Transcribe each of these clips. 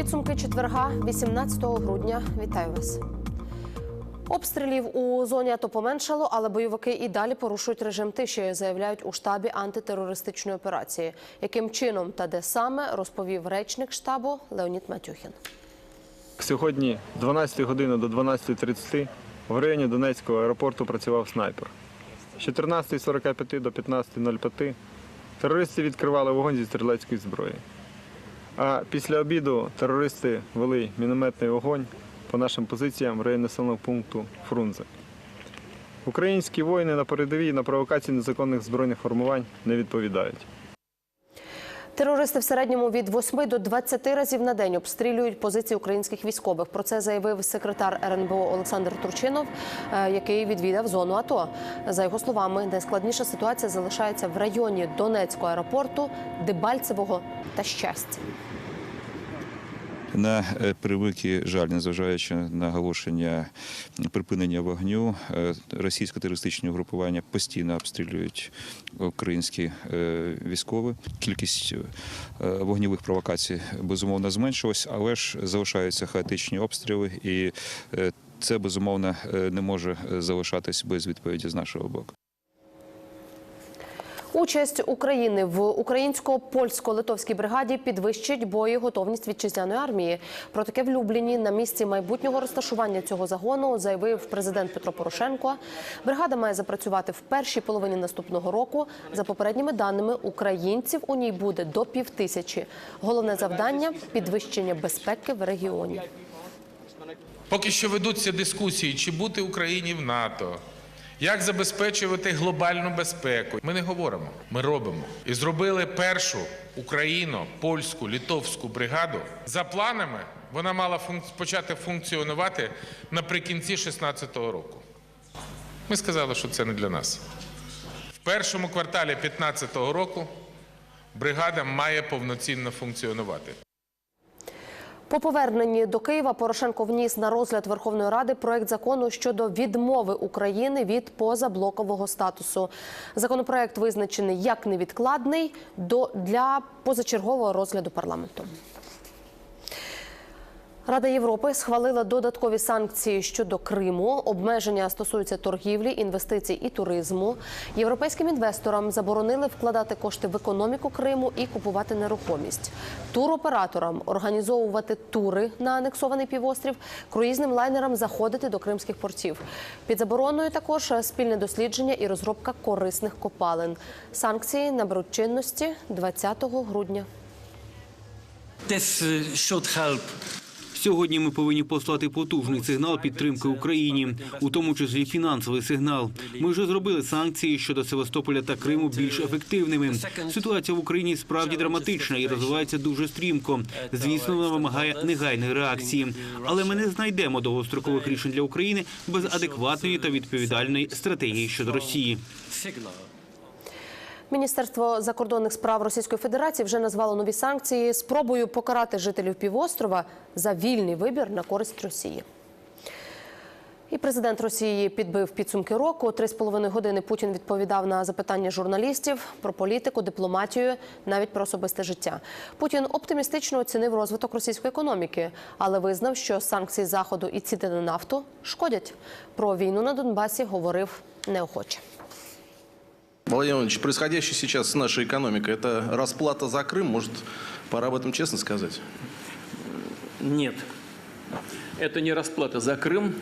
Підсумки четверга, 18 грудня. Вітаю вас. Обстрілів у зоні АТО поменшало, але бойовики і далі порушують режим тиші, заявляють у штабі антитерористичної операції. Яким чином та де саме розповів речник штабу Леонід Матюхін. Сьогодні з 12 години до 12.30 в районі Донецького аеропорту працював снайпер. З 14.45 до 15.05 терористи відкривали вогонь зі стрілецької зброї. А після обіду терористи вели мінометний вогонь по нашим позиціям населеного пункту Фрунзе. Українські воїни на передовій на провокації незаконних збройних формувань не відповідають. Терористи в середньому від 8 до 20 разів на день обстрілюють позиції українських військових. Про це заявив секретар РНБО Олександр Турчинов, е, який відвідав зону АТО. За його словами, найскладніша ситуація залишається в районі Донецького аеропорту, Дебальцевого та Щастя. На е, превеликий жаль, незважаючи на оголошення припинення вогню, е, російсько-терористичні угрупування постійно обстрілюють українські е, військові. Кількість вогневих провокацій безумовно зменшилась, але ж залишаються хаотичні обстріли, і це безумовно не може залишатись без відповіді з нашого боку. Участь України в українсько-польсько-литовській бригаді підвищить боєготовність вітчизняної армії. Про таке в Любліні на місці майбутнього розташування цього загону заявив президент Петро Порошенко. Бригада має запрацювати в першій половині наступного року. За попередніми даними, українців у ній буде до півтисячі. Головне завдання підвищення безпеки в регіоні. Поки що ведуться дискусії, чи бути Україні в НАТО, як забезпечувати глобальну безпеку. Ми не говоримо, ми робимо. І зробили першу україно польську літовську бригаду. За планами вона мала функ- почати функціонувати наприкінці 2016 року. Ми сказали, що це не для нас. В першому кварталі 2015 року бригада має повноцінно функціонувати. По поверненні до Києва Порошенко вніс на розгляд Верховної Ради проект закону щодо відмови України від позаблокового статусу. Законопроект визначений як невідкладний до для позачергового розгляду парламенту. Рада Європи схвалила додаткові санкції щодо Криму. Обмеження стосуються торгівлі, інвестицій і туризму. Європейським інвесторам заборонили вкладати кошти в економіку Криму і купувати нерухомість. Туроператорам організовувати тури на анексований півострів, круїзним лайнерам заходити до кримських портів. Під забороною також спільне дослідження і розробка корисних копалин. Санкції наберуть чинності 20 грудня. This uh, should help Сьогодні ми повинні послати потужний сигнал підтримки Україні, у тому числі фінансовий сигнал. Ми вже зробили санкції щодо Севастополя та Криму більш ефективними. Ситуація в Україні справді драматична і розвивається дуже стрімко. Звісно, вона вимагає негайної реакції, але ми не знайдемо довгострокових рішень для України без адекватної та відповідальної стратегії щодо Росії. Міністерство закордонних справ Російської Федерації вже назвало нові санкції спробою покарати жителів півострова за вільний вибір на користь Росії. І президент Росії підбив підсумки року. Три з половиною години Путін відповідав на запитання журналістів про політику, дипломатію, навіть про особисте життя. Путін оптимістично оцінив розвиток російської економіки, але визнав, що санкції заходу і ціни на нафту шкодять. Про війну на Донбасі говорив неохоче. Владимир Владимирович, происходящее сейчас с нашей экономикой, это расплата за Крым, может, пора об этом честно сказать? Нет. Это не расплата за Крым,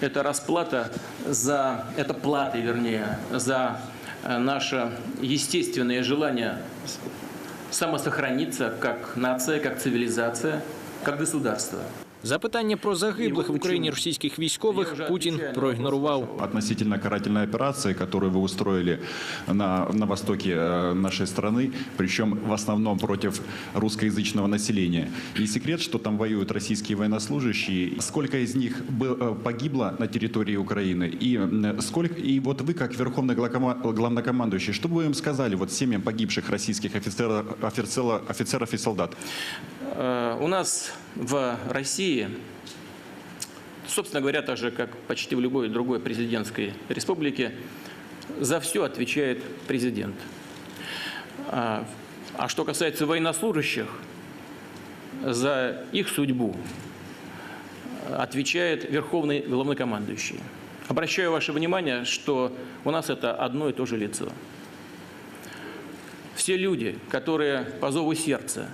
это расплата за, это плата, вернее, за э, наше естественное желание самосохраниться как нация, как цивилизация, как государство. Запитання про загиблих в Україні російських військових Путін проігнорував. относительно карательной операции, которую вы устроили на, на востоке э, нашей страны, причем в основном против русскоязычного населения. Не секрет, что там воюют российские военнослужащие. Сколько из них бы- э, погибло на территории Украины? И, м, сколько, и вот вы, как верховный главкома- главнокомандующий, что бы вы им сказали вот семьям погибших российских офицеров, офицеров, офицеров и солдат? Э, У нас в России, собственно говоря, так же, как почти в любой другой президентской республике, за все отвечает президент. А а что касается военнослужащих, за их судьбу отвечает Верховный Главнокомандующий. Обращаю ваше внимание, что у нас это одно и то же лицо. Все люди, которые по зову сердца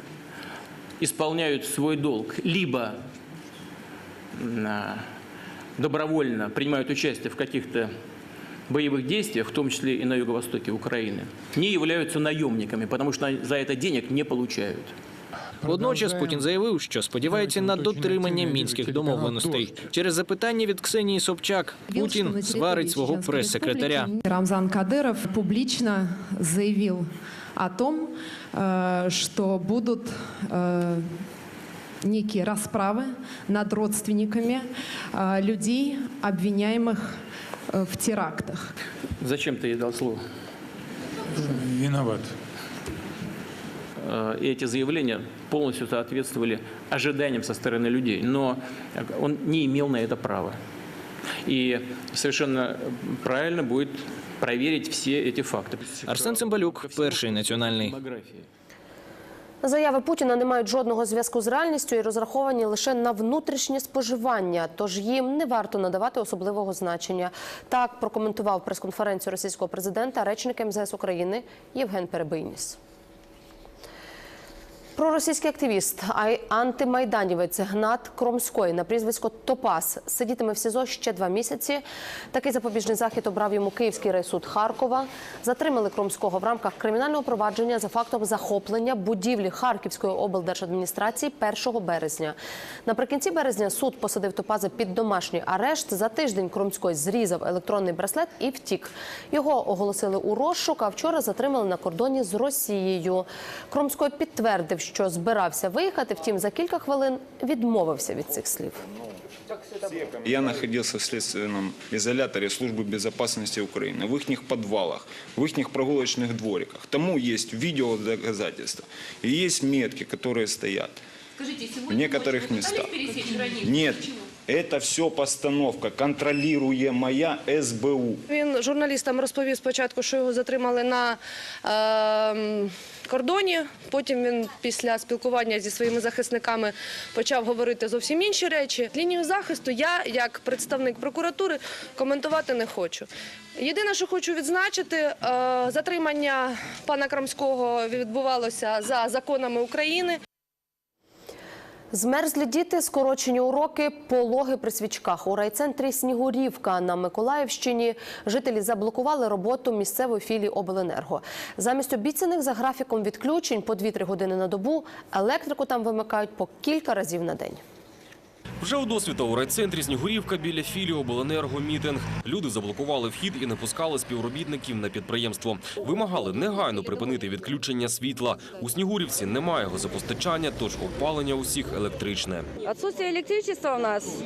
исполняют свой долг, либо а, добровольно принимают участие в каких-то боевых действиях, в том числе и на юго-востоке Украины, не являются наемниками, потому что за это денег не получают. Водночас Путін заявив, що сподівається на дотримання мінських домовленостей. Через запитання від Ксенії Собчак Путін сварить свого прес-секретаря. Рамзан Кадыров публично заявил о том, э, что будут э, некие расправы над родственниками э, людей, обвиняемых э, в терактах. Зачем ты ей дал слово? Виноват. Э, И эти заявления полностью соответствовали ожиданиям со стороны людей, но он не имел на это права. И совершенно правильно будет проверить все эти факты. Арсен Цимбалюк, перший національний. Демографии. Заяви Путіна не мають жодного зв'язку з реальністю і розраховані лише на внутрішнє споживання, тож їм не варто надавати особливого значення. Так прокоментував прес-конференцію російського президента речник МЗС України Євген Перебийніс. Проросійський активіст, а й антимайданівець Гнат Кромський на прізвисько Топас сидітиме в СІЗО ще два місяці. Такий запобіжний захід обрав йому Київський райсуд Харкова. Затримали Кромського в рамках кримінального провадження за фактом захоплення будівлі Харківської облдержадміністрації 1 березня. Наприкінці березня суд посадив Топаза під домашній арешт. За тиждень Кромський зрізав електронний браслет і втік. Його оголосили у розшук, а вчора затримали на кордоні з Росією. Кромський підтвердив, що збирався виїхати, втім за кілька хвилин відмовився від цих слів. Я находился в следственном изоляторе Службы безопасности Украины, в их подвалах, в их прогулочных двориках. Тому есть видео доказательства. И есть метки, которые стоят в некоторых местах. Нет, это все постановка, контролируемая СБУ. Він журналістам розповів спочатку, що його затримали на е, кордоні. Потім він після спілкування зі своїми захисниками почав говорити зовсім інші речі. Лінію захисту я, як представник прокуратури, коментувати не хочу. Єдине, що хочу відзначити, е, затримання пана Крамського відбувалося за законами України. Змерзлі діти, скорочені уроки, пологи при свічках. У райцентрі Снігурівка на Миколаївщині жителі заблокували роботу місцевої філії обленерго. Замість обіцяних за графіком відключень по 2-3 години на добу електрику там вимикають по кілька разів на день. Вже у досвіта у райцентрі Снігурівка біля філії обленерго мітинг. Люди заблокували вхід і не пускали співробітників на підприємство. Вимагали негайно припинити відключення світла. У Снігурівці немає газопостачання, тож опалення усіх електричне. Отсутствие электричества у нас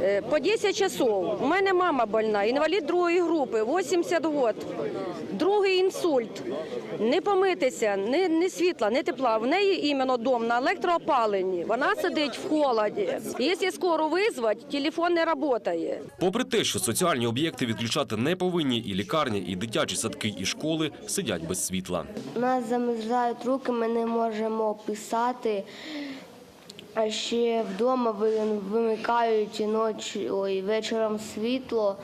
э, по 10 часов. У мене мама больна, інвалід другої групи, 80 років. Другий інсульт. Не помитися, ні, ні світла, ні тепла. В неї іменно дом на електроопаленні. Вона сидить в холоді. Якщо скоро визвать телефон не працює. Попри те, що соціальні об'єкти відключати не повинні, і лікарні, і дитячі садки, і школи сидять без світла. У нас замерзають руки, ми не можемо писати. А ще вдома ви- вимикають ночі, ой, вечором світло,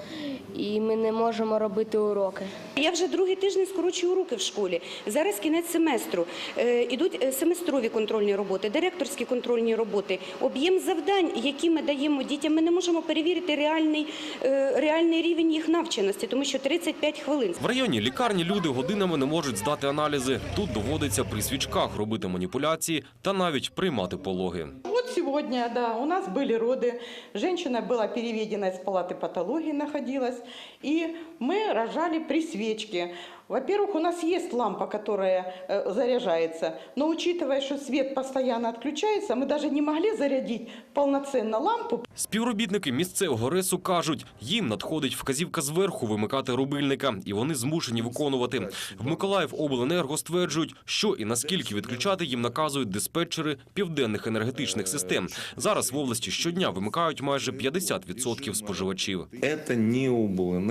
і ми не можемо робити уроки. Я вже другий тиждень скорочую уроки в школі. Зараз кінець семестру. Е, ідуть е, семестрові контрольні роботи, директорські контрольні роботи. Об'єм завдань, які ми даємо дітям, ми не можемо перевірити реальний, е, реальний рівень їх навченості, тому що 35 хвилин. В районі лікарні люди годинами не можуть здати аналізи. Тут доводиться при свічках робити маніпуляції та навіть приймати пологи Вот сегодня, да, у нас были роды. Женщина была переведена из палаты патологии, находилась. И мы рожали при свечке. Во-первых, у нас есть лампа, которая э, заряжается. Но учитывая, что свет постоянно отключается, мы даже не могли зарядить полноценно лампу. Співробітники місцевого ресу кажуть, їм надходить вказівка зверху вимикати рубильника, і вони змушені виконувати. В Миколаїв обленерго стверджують, що і наскільки відключати їм наказують диспетчери південних енергетичних систем. Зараз в області щодня вимикають майже 50% споживачів. Это не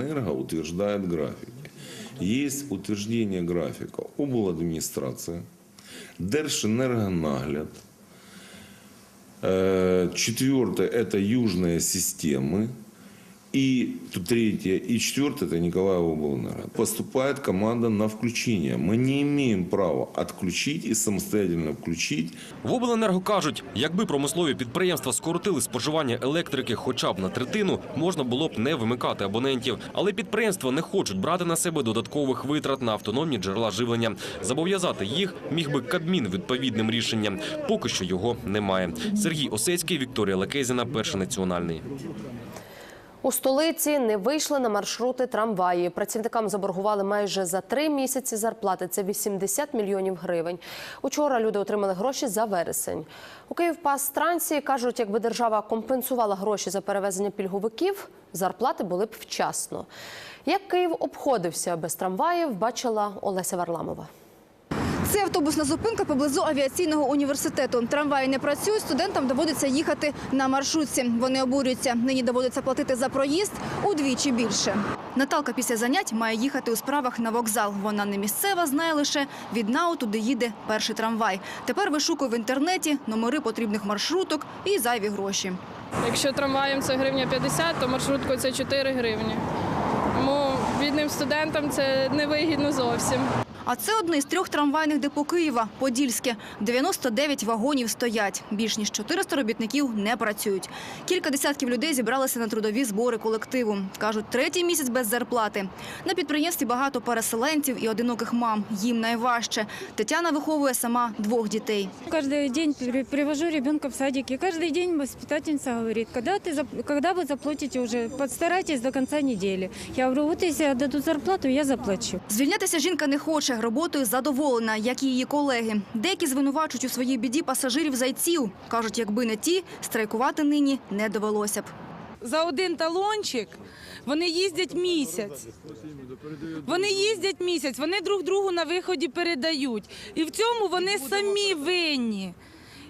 облэнерго утверждает графики. Есть утверждение графика обладминистрация, Держэнергонагляд, Э, Четвертое – это южные системы. И третье и четвертое – это Николаева облэнерго. Поступает команда на включение. Мы не имеем права отключить и самостоятельно включить В обленерго кажуть, якби промислові підприємства скоротили споживання електрики хоча б на третину, можна було б не вимикати абонентів. Але підприємства не хочуть брати на себе додаткових витрат на автономні джерела живлення. Зобов'язати їх міг би Кабмін відповідним рішенням. Поки що його немає. Сергій Осецький, Вікторія Лекезіна, перший національний. У столиці не вийшли на маршрути трамваї. Працівникам заборгували майже за три місяці зарплати. Це 80 мільйонів гривень. Учора люди отримали гроші за вересень. У Київпастрансі кажуть, якби держава компенсувала гроші за перевезення пільговиків, зарплати були б вчасно. Як Київ обходився без трамваїв, бачила Олеся Варламова. Це автобусна зупинка поблизу авіаційного університету. Трамваї не працюють, студентам доводиться їхати на маршрутці. Вони обурюються. Нині доводиться платити за проїзд удвічі більше. Наталка після занять має їхати у справах на вокзал. Вона не місцева, знає лише від НАУ туди їде перший трамвай. Тепер вишукує в інтернеті номери потрібних маршруток і зайві гроші. Якщо трамваєм це гривня 50, то маршруткою це 4 гривні. Тому бідним студентам це невигідно зовсім. А це одне з трьох трамвайних депо Києва – Подільське. 99 вагонів стоять. Більш ніж 400 робітників не працюють. Кілька десятків людей зібралися на трудові збори колективу. Кажуть, третій місяць без зарплати. На підприємстві багато переселенців і одиноких мам. Їм найважче. Тетяна виховує сама двох дітей. Каждый день при- привожу ребенка в садик, и каждый день воспитательница говорит, когда, ты, зап- когда вы заплатите уже, постарайтесь до конца недели. Я говорю, вот если отдадут зарплату, я заплачу. Звільнятися жінка не хоче. Роботою задоволена, як і її колеги. Деякі звинувачують у своїй біді пасажирів-зайців. Кажуть, якби не ті, страйкувати нині не довелося б. За один талончик вони їздять місяць. Вони їздять місяць, вони друг другу на виході передають. І в цьому вони самі винні.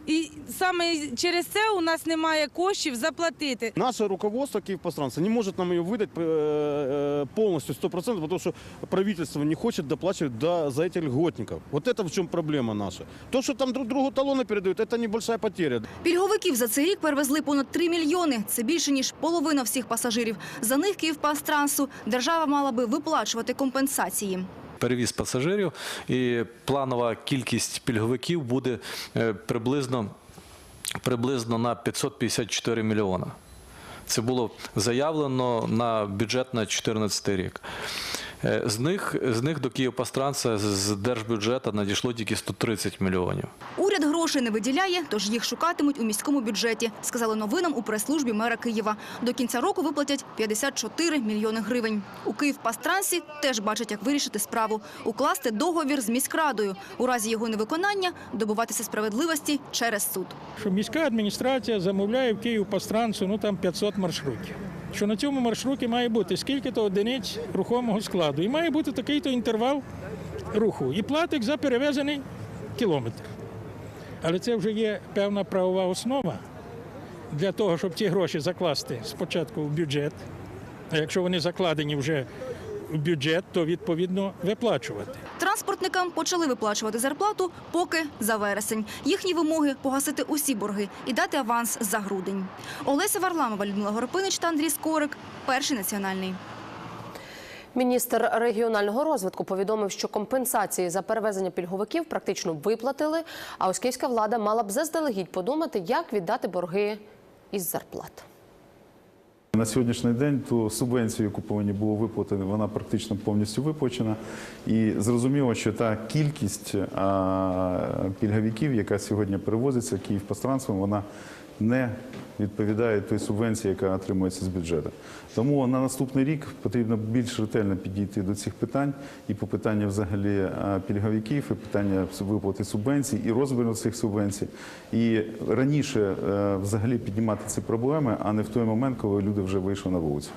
І саме через це у нас немає коштів заплатити. Наше руководство Киевпостранца не может нам ее выдать э, э, полностью, 100%, потому что правительство не хочет доплачивать до, за этих льготников. Вот это в чем проблема наша. То, что там друг другу талоны передают, это небольшая потеря. Пільговиків за цей рік перевезли понад 3 мільйони. Це більше, ніж половина всіх пасажирів. За них Київпастрансу держава мала би виплачувати компенсації. перевіз пасажирів, і планова кількість пільговиків буде е, приблизно, приблизно на 554 мільйона. Це було заявлено на бюджет на 2014 рік. Е, З них, з них до Київпастранса з- з держбюджету надійшло тільки 130 мільйонів. Уряд грошей не виділяє, тож їх шукатимуть у міському бюджеті, сказали новинам у прес-службі мера Києва. До кінця року виплатять 54 мільйони гривень. У Київпастрансі теж бачать, як вирішити справу. Укласти договір з міськрадою. У разі його невиконання добуватися справедливості через суд. що міська адміністрація замовляє в Київ по ну там 500 маршрутів. Що на цьому маршруті має бути скільки-то одиниць рухомого складу. І має бути такий-то інтервал руху. І платить за перевезений кілометр. Але це вже є певна правова основа для того, щоб ці гроші закласти спочатку в бюджет. А якщо вони закладені вже бюджет, то відповідно виплачувати. Транспортникам почали виплачувати зарплату поки за вересень. Їхні вимоги – погасити усі борги і дати аванс за грудень. Олеся Варламова, Людмила Горпинич та Андрій Скорик. Перший національний. Міністр регіонального розвитку повідомив, що компенсації за перевезення пільговиків практично виплатили, а ось київська влада мала б заздалегідь подумати, як віддати борги із зарплат. На сьогоднішній день ту субвенцію, яку повинні було виплатити, вона практично повністю виплачена. І зрозуміло, що та кількість пільговиків, яка сьогодні перевозиться Київпостранством, вона не відповідає той субвенції, яка отримується з бюджету. Тому на наступний рік потрібно більш ретельно підійти до цих питань і по питанню взагалі пільговиків, і питання виплати субвенцій, і розміру цих субвенцій. І раніше е, взагалі піднімати ці проблеми, а не в той момент, коли люди вже вийшли на вулицю.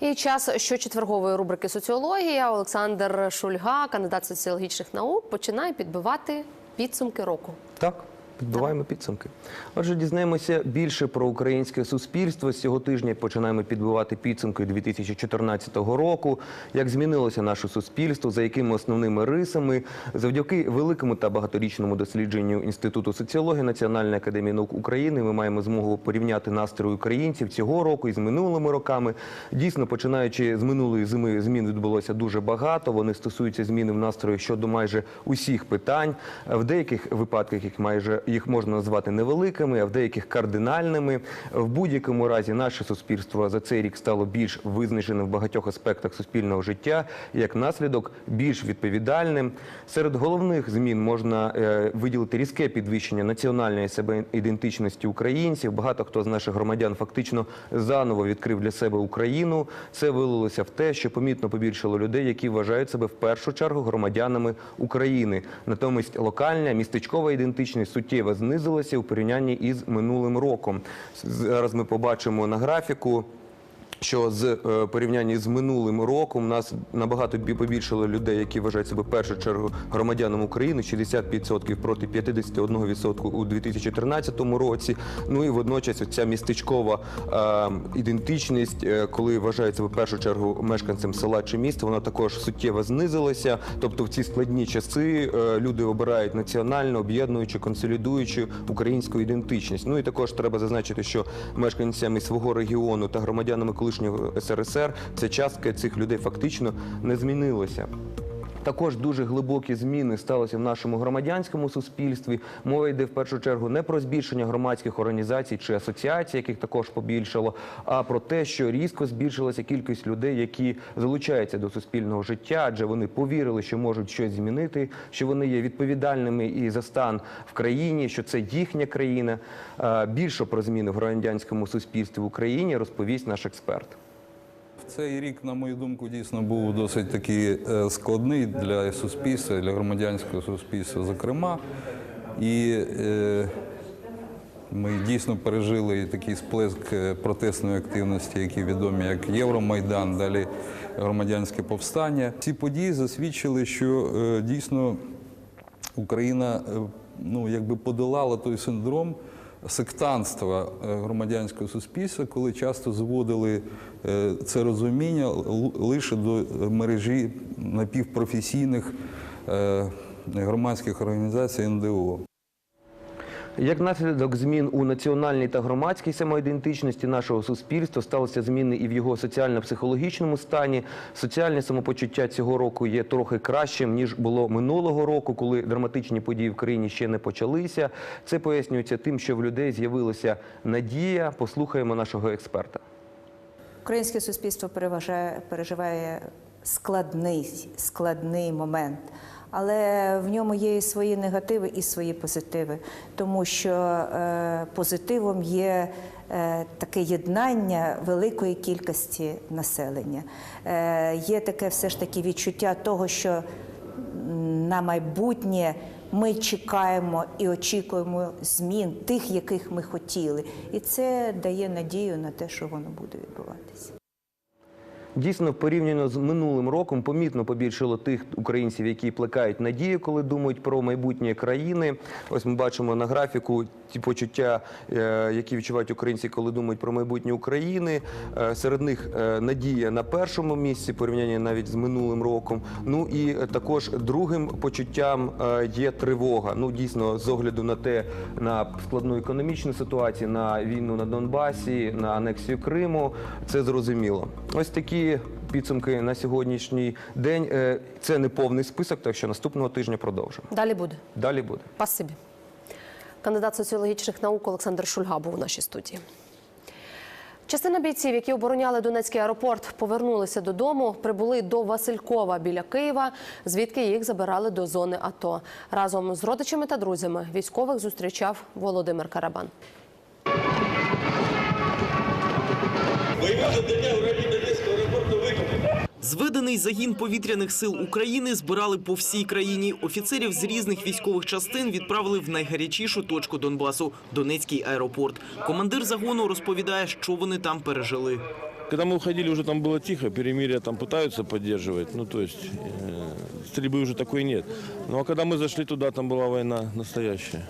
І час щочетвергової рубрики Соціологія Олександр Шульга, кандидат соціологічних наук, починає підбивати підсумки року. Так, підбиваємо підсумки. Отже, дізнаємося більше про українське суспільство. З цього тижня починаємо підбивати підсумки 2014 року. Як змінилося наше суспільство, за якими основними рисами, завдяки великому та багаторічному дослідженню Інституту соціології Національної академії наук України, ми маємо змогу порівняти настрої українців цього року із минулими роками. Дійсно, починаючи з минулої зими, змін відбулося дуже багато. Вони стосуються зміни в настрої щодо майже усіх питань. В деяких випадках їх майже їх можна назвати невеликими, а в деяких кардинальними. В будь-якому разі наше суспільство за цей рік стало більш визначеним в багатьох аспектах суспільного життя, як наслідок більш відповідальним. Серед головних змін можна е, виділити різке підвищення національної себе ідентичності українців. Багато хто з наших громадян фактично заново відкрив для себе Україну. Це вилилося в те, що помітно побільшало людей, які вважають себе в першу чергу громадянами України. Натомість локальна містечкова ідентичність суттєво знизилася у порівнянні із минулим роком. Зараз ми побачимо на графіку. Що з е, порівнянні з минулим роком нас набагато бі- побільшало людей, які вважають себе першу чергу громадянам України, 60% проти 51% у 2013 році. Ну і водночас ця містечкова е, ідентичність, е, коли вважають себе першу чергу мешканцем села чи міста, вона також суттєво знизилася. Тобто в ці складні часи люди обирають національно об'єднуючи, консолідуючи українську ідентичність. Ну і також треба зазначити, що мешканцями свого регіону та громадянами колишнього СРСР ця частка цих людей фактично не змінилася. Також дуже глибокі зміни сталися в нашому громадянському суспільстві. Мова йде в першу чергу не про збільшення громадських організацій чи асоціацій, яких також побільшало, а про те, що різко збільшилася кількість людей, які залучаються до суспільного життя, адже вони повірили, що можуть щось змінити, що вони є відповідальними і за стан в країні, що це їхня країна. Е, Більше про зміни в громадянському суспільстві в Україні розповість наш експерт. Цей рік, на мою думку, дійсно був досить такий е, складний для суспільства, для громадянського суспільства, зокрема. І е, ми дійсно пережили такий сплеск е, протестної активності, які відомі як Євромайдан, далі громадянське повстання. Ці події засвідчили, що е, дійсно Україна е, ну, якби подолала той синдром сектантства е, громадянського суспільства, коли часто зводили е, це розуміння лише до мережі напівпрофесійних е, громадських організацій НДО. Як наслідок змін у національній та громадській самоідентичності нашого суспільства сталися зміни і в його соціально-психологічному стані. Соціальне самопочуття цього року є трохи кращим ніж було минулого року, коли драматичні події в країні ще не почалися. Це пояснюється тим, що в людей з'явилася надія. Послухаємо нашого експерта. Українське суспільство переважає, переживає складний, складний момент, але в ньому є і свої негативи, і свої позитиви, тому що е, позитивом є е, таке єднання великої кількості населення. Е, є таке все ж таки відчуття того, що на майбутнє ми чекаємо і очікуємо змін тих, яких ми хотіли. І це дає надію на те, що воно буде відбуватися. Дійсно, порівняно з минулим роком, помітно побільшало тих українців, які плекають надію, коли думають про майбутнє країни. Ось ми бачимо на графіку ті почуття, е, які відчувають українці, коли думають про майбутнє України. Е, Серед них е, надія на першому місці, порівняння навіть з минулим роком. Ну і також другим почуттям є тривога. Ну дійсно, з огляду на те, на складну економічну ситуацію, на війну на Донбасі, на анексію Криму, це зрозуміло. Ось такі підсумки на сьогоднішній день. Е, Це не повний список, так що наступного тижня продовжимо. Далі буде. Далі буде. Спасибі. Кандидат соціологічних наук Олександр Шульга був у нашій студії. Частина бійців, які обороняли Донецький аеропорт, повернулися додому, прибули до Василькова біля Києва, звідки їх забирали до зони АТО. Разом з родичами та друзями військових зустрічав Володимир Карабан. Бойове завдання у виконано. Зведений загін повітряних сил України збирали по всій країні. Офіцерів з різних військових частин відправили в найгарячішу точку Донбасу – Донецький аеропорт. Командир загону розповідає, що вони там пережили. Когда мы уходили, уже там было тихо, перемирие там пытаются поддерживать, ну то есть э, стрельбы уже такой нет. Ну а когда мы зашли туда, там была война настоящая.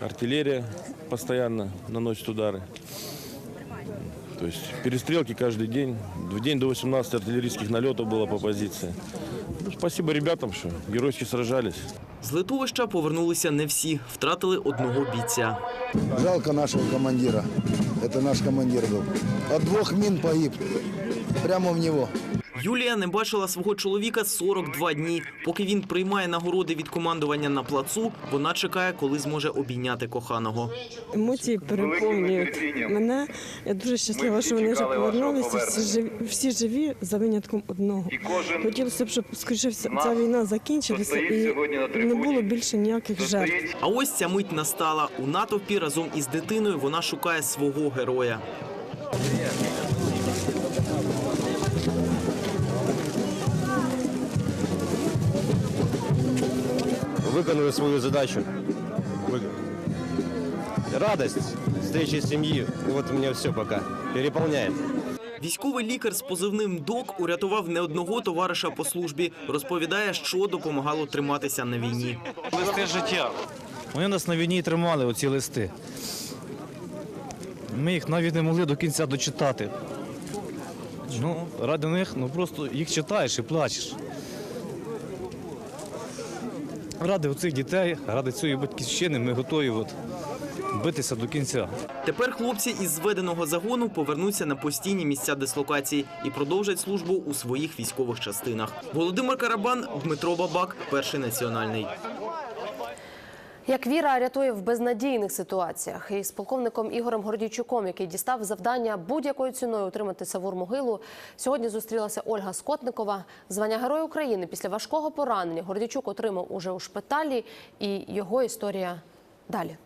артиллерия постоянно наносит удары. То есть перестрелки каждый день. В день до 18 артиллерийских налетов было по позиции. Ну, спасибо ребятам, что геройски сражались. З литовища повернулися не всі, втратили одного бійця. Жалко нашего командира. Это наш командир был. От двух мин погиб. Прямо в него. Юлія не бачила свого чоловіка 42 дні. Поки він приймає нагороди від командування на плацу, вона чекає, коли зможе обійняти коханого. Емоції переповнюють мене. Я дуже щаслива, що вони вже повернулися. Всі живі, всі живі за винятком одного. Хотілося б, щоб скоріше ця війна закінчилася і не було більше ніяких жертв. А ось ця мить настала. У натовпі разом із дитиною вона шукає свого героя. Виконали свою задачу. Радость встречи семьи. Вот у меня все пока. Переполняет. Військовий лікар з позивним ДОК урятував не одного товариша по службі. Розповідає, що допомагало триматися на війні. Листи життя. Вони нас на війні тримали, оці листи. Ми їх навіть не могли до кінця дочитати. Ну, ради них ну просто їх читаєш і плачеш. Ради оцих дітей, ради цієї батьківщини ми готові от, битися до кінця. Тепер хлопці із зведеного загону повернуться на постійні місця дислокації і продовжать службу у своїх військових частинах. Володимир Карабан, Дмитро Бабак, перший національний. Як віра рятує в безнадійних ситуаціях, і з полковником Ігорем Гордійчуком, який дістав завдання будь-якою ціною отримати Савур могилу, сьогодні зустрілася Ольга Скотникова. Звання Героя України після важкого поранення Гордійчук отримав уже у шпиталі, і його історія далі.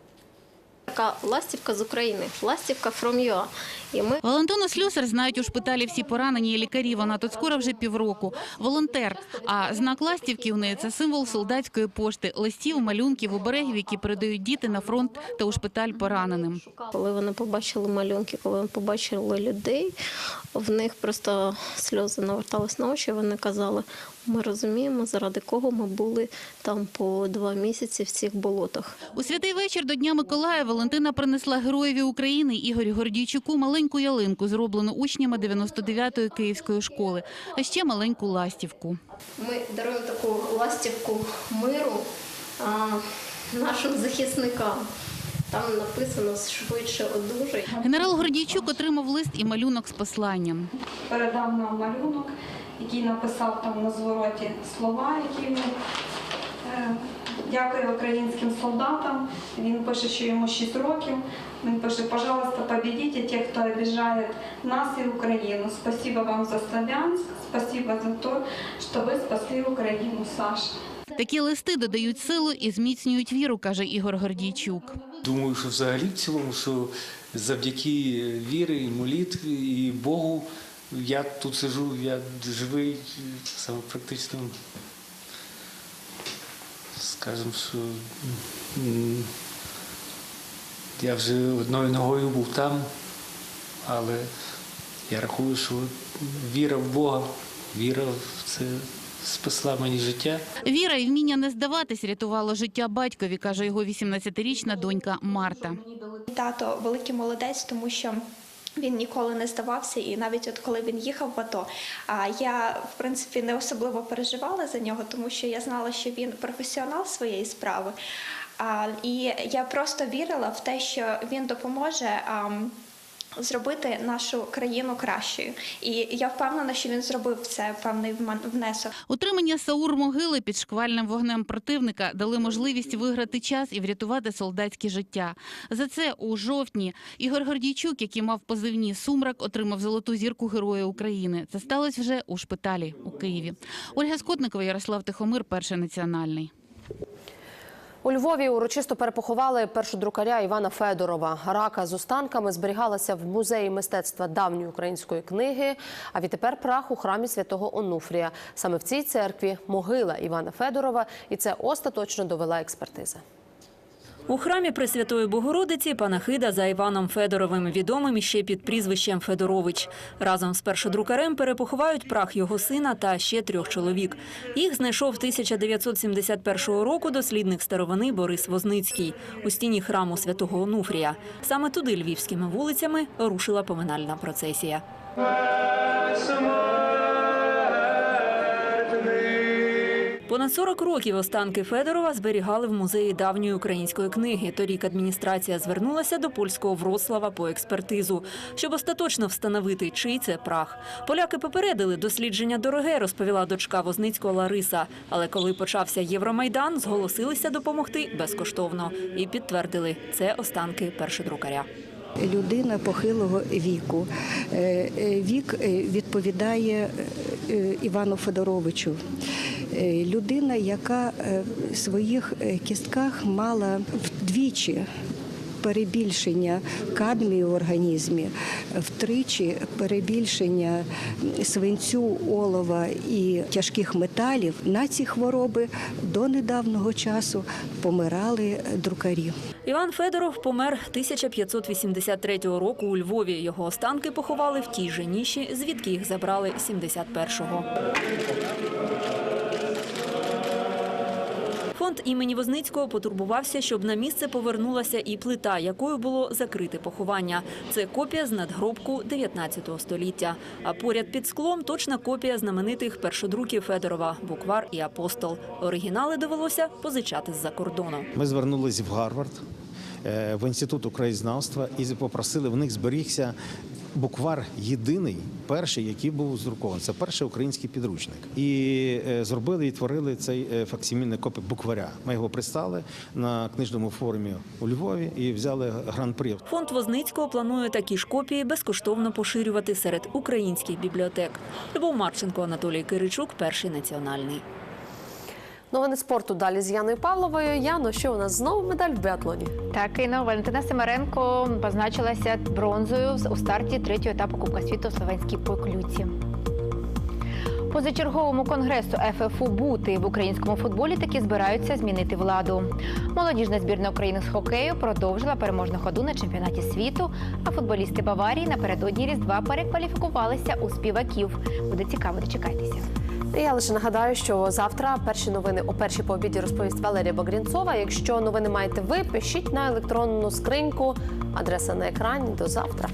Така ластівка з України, ластівка from UA. І ми Валентину Слюсар знають у шпиталі всі поранені і лікарі. Вона тут скоро вже півроку. Волонтер. А знак ластівки у неї – це символ солдатської пошти, листів, малюнків, оберегів, які передають діти на фронт та у шпиталь пораненим. коли вони побачили малюнки, коли вони побачили людей, в них просто сльози навертались на очі. Вони казали: ми розуміємо, заради кого ми були там по два місяці в цих болотах. У святий вечір до Дня Миколая Валентина принесла героєві України Ігорю Гордійчуку маленьку ялинку, зроблену учнями 99-ї київської школи, а ще маленьку ластівку. Ми даруємо таку ластівку миру а, нашим захисникам. Там написано швидше одужай. Генерал Гордійчук отримав лист і малюнок з посланням. передав нам малюнок, який написав там на звороті слова, які він е, дякує українським солдатам. Він пише, що йому 6 років. Він пише, пожалуйста, победите тех, хто обижает нас і Україну. Спасибо вам за Слов'янськ, спасибо за те, що ви спасли Україну, Саша. Такі листи додають силу і зміцнюють віру, каже Ігор Гордійчук. Думаю, що взагалі в цілому, що завдяки вірі і молитві і Богу я тут сижу, я живий, саме практично, скажімо, що я вже одною ногою був там, але я рахую, що віра в Бога, віра в це спасла мені життя. Віра і вміння не здаватись рятувало життя батькові, каже його 18-річна донька Марта. Тато великий молодець, тому що. Він ніколи не здавався, і навіть от коли він їхав в АТО, я в принципі не особливо переживала за нього, тому що я знала, що він професіонал своєї справи. І я просто вірила в те, що він допоможе. Зробити нашу країну кращою, і я впевнена, що він зробив це певний внесок. Утримання Саур могили під шквальним вогнем противника дали можливість виграти час і врятувати солдатське життя. За це у жовтні Ігор Гордійчук, який мав позивні Сумрак, отримав золоту зірку Героя України. Це сталося вже у шпиталі у Києві. Ольга Скотникова, Ярослав Тихомир, перший національний. У Львові урочисто перепоховали першодрукаря Івана Федорова. Рака з останками зберігалася в музеї мистецтва давньої української книги. А відтепер прах у храмі святого Онуфрія. Саме в цій церкві могила Івана Федорова, і це остаточно довела експертиза. У храмі Пресвятої Богородиці панахида за Іваном Федоровим, відомим ще під прізвищем Федорович. Разом з першодрукарем перепоховають прах його сина та ще трьох чоловік. Їх знайшов 1971 року дослідник старовини Борис Возницький у стіні храму святого Онуфрія. Саме туди львівськими вулицями рушила поминальна процесія. Понад 40 років останки Федорова зберігали в музеї давньої української книги. Торік адміністрація звернулася до польського Вроцлава по експертизу, щоб остаточно встановити, чий це прах. Поляки попередили дослідження дороге, розповіла дочка Возницького Лариса. Але коли почався Євромайдан, зголосилися допомогти безкоштовно і підтвердили, це останки першодрукаря. Людина похилого віку. Е, е, Вік е, відповідає Івану Федоровичу. Людина, яка в своїх кістках мала вдвічі перебільшення кадмію в організмі, втричі перебільшення свинцю, олова і тяжких металів. На ці хвороби до недавнього часу помирали друкарі. Іван Федоров помер 1583 року у Львові. Його останки поховали в тій же ніші, звідки їх забрали 71-го. Фонд імені Возницького потурбувався, щоб на місце повернулася і плита, якою було закрите поховання. Це копія з надгробку 19 століття. А поряд під склом точна копія знаменитих першодруків Федорова «Буквар» і «Апостол». Оригінали довелося позичати з-за кордону. Ми звернулись в Гарвард, е, в інститут українознавства і попросили в них зберігся. Буквар єдиний, перший, який був здрукований. Це перший український підручник. І е, зробили і творили цей е, факсимільний копій букваря. Ми його пристали на книжному форумі у Львові і взяли гран-при. Фонд Возницького планує такі ж копії безкоштовно поширювати серед українських бібліотек. Любов Марченко, Анатолій Киричук, перший національний. Новини спорту далі з Яною Павловою. Яно, що у нас знову медаль в біатлоні? Так, і ну, Валентина Семеренко позначилася бронзою у старті третього етапу Кубка світу у Словенській Поклюці. Позачерговому конгресу ФФУ бути в українському футболі таки збираються змінити владу. Молодіжна збірна України з хокею продовжила переможну ходу на чемпіонаті світу. А футболісти Баварії напередодні різдва перекваліфікувалися у співаків. Буде цікаво, дочекайтеся. Я лише нагадаю, що завтра перші новини о першій по обіді розповість Валерія Багрінцова. Якщо новини маєте ви, пишіть на електронну скриньку. Адреса на екрані. До завтра.